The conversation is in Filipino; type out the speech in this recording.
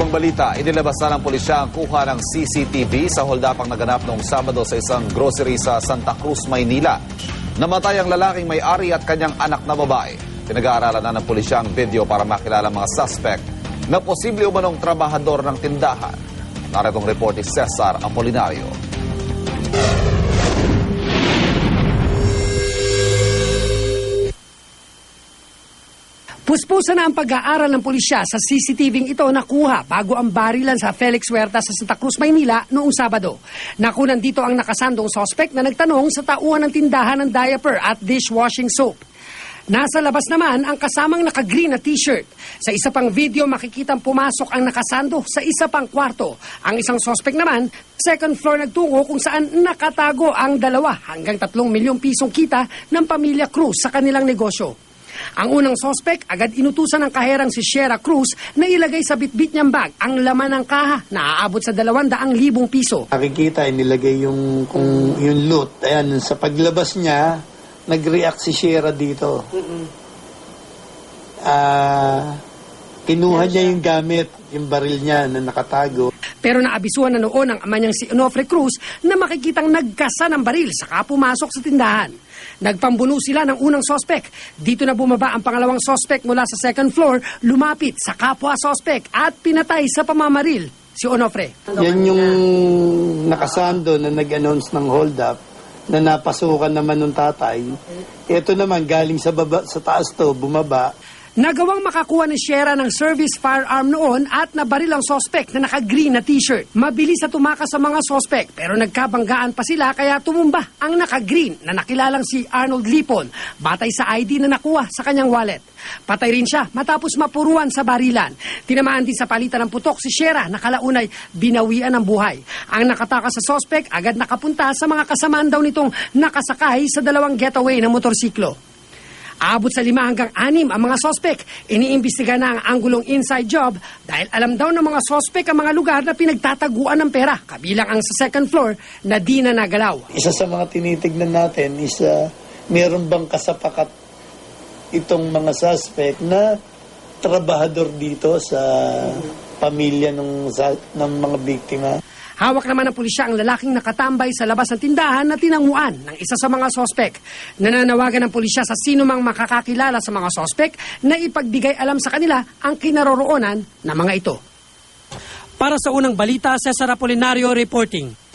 ibang balita, inilabas na ng pulisya ang kuha ng CCTV sa holdapang naganap noong Sabado sa isang grocery sa Santa Cruz, Maynila. Namatay ang lalaking may-ari at kanyang anak na babae. Pinag-aaralan na ng pulisya ang video para makilala ang mga suspect na posible umanong trabahador ng tindahan. Naritong report ni Cesar Apolinario. Puspusan na ang pag-aaral ng pulisya sa CCTV ito nakuha bago ang barilan sa Felix Huerta sa Santa Cruz, Maynila noong Sabado. Nakunan dito ang nakasandong sospek na nagtanong sa tauhan ng tindahan ng diaper at dishwashing soap. Nasa labas naman ang kasamang naka-green na t-shirt. Sa isa pang video makikitang pumasok ang nakasando sa isa pang kwarto. Ang isang sospek naman, second floor nagtungo kung saan nakatago ang dalawa hanggang tatlong milyong pisong kita ng pamilya Cruz sa kanilang negosyo. Ang unang sospek agad inutusan ng kaherang si Shera Cruz na ilagay sa bitbit niyang bag ang laman ng kaha na aabot sa 200,000 piso. Nakikita, inilagay yung, kung, yung loot. Ayan, sa paglabas niya, nag-react si Shera dito. Ah, kinuha niya yung gamit, yung baril niya na nakatago. Pero naabisuhan na noon ang ama niyang si Onofre Cruz na makikitang nagkasa ng baril saka pumasok sa tindahan. Nagpambuno sila ng unang sospek. Dito na bumaba ang pangalawang sospek mula sa second floor, lumapit sa kapwa sospek at pinatay sa pamamaril si Onofre. Yan yung nakasando na nag-announce ng hold up na napasukan naman ng tatay. Ito naman, galing sa, baba, sa taas to, bumaba. Nagawang makakuha ni Shera ng service firearm noon at nabaril ang sospek na naka-green na t-shirt. Mabilis na tumakas sa mga sospek pero nagkabanggaan pa sila kaya tumumba ang naka-green na nakilalang si Arnold Lipon batay sa ID na nakuha sa kanyang wallet. Patay rin siya matapos mapuruan sa barilan. Tinamaan din sa palitan ng putok si Shera na kalaunay binawian ng buhay. Ang nakatakas sa sospek agad nakapunta sa mga kasamaan daw nitong nakasakay sa dalawang getaway na motorsiklo. Aabot sa lima hanggang anim ang mga sospek. Iniimbestiga na ang anggulong inside job dahil alam daw ng mga sospek ang mga lugar na pinagtataguan ng pera, kabilang ang sa second floor na di na nagalaw. Isa sa mga tinitignan natin is uh, meron bang kasapakat itong mga suspect na trabahador dito sa pamilya ng, ng mga biktima. Hawak naman ng pulisya ang lalaking nakatambay sa labas ng tindahan na tinanguan ng isa sa mga sospek. Nananawagan ng pulisya sa sino mang makakakilala sa mga sospek na ipagbigay alam sa kanila ang kinaroroonan ng mga ito. Para sa unang balita, Cesar Apolinario reporting.